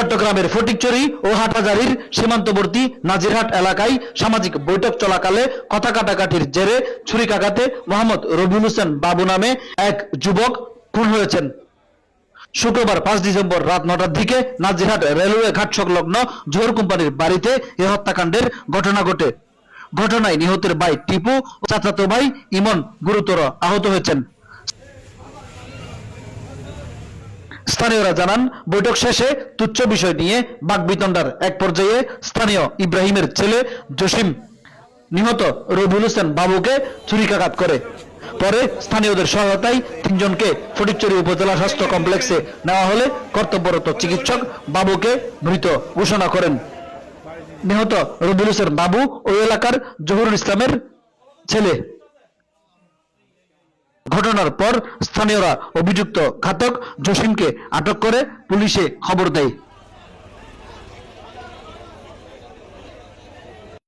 চট্টগ্রামের ফটিকচুরি ও হাটহাজারির সীমান্তবর্তী নাজিরহাট এলাকায় সামাজিক বৈঠক চলাকালে কথা কাটাকাটির জেরে ছুরিকাঘাতে মোহাম্মদ রবিউল হোসেন বাবু নামে এক যুবক খুন হয়েছেন। শুক্রবার পাঁচ ডিসেম্বর রাত নটার দিকে নাজিরহাট রেলওয়ে ঘাট সংলগ্ন জোহর কোম্পানির বাড়িতে এ হত্যাকাণ্ডের ঘটনা ঘটে। ঘটনায় নিহতের ভাই টিপু ও চাচাতো ভাই ইমন গুরুতর আহত হয়েছেন। স্থানীয়রা জানান, বৈঠক শেষে তুচ্ছ বিষয় নিয়ে বাগবিতণ্ডার এক পর্যায়ে স্থানীয় ইব্রাহিমের ছেলে জসিম নিহত রবিউল হোসেন বাবুকে ছুরিকাঘাত করে। পরে স্থানীয়দের সহায়তায় তিনজনকে ফটিকচুরি উপজেলা স্বাস্থ্য কমপ্লেক্সে নেওয়া হলে কর্তব্যরত চিকিৎসক বাবুকে মৃত ঘোষণা করেন। নিহত রবিউল হোসেন বাবু ওই এলাকার জহুরুল ইসলামের ছেলে। ঘটনার পর স্থানীয়রা অভিযুক্ত ঘাতক জসিমকে আটক করে পুলিশে খবর দেয়।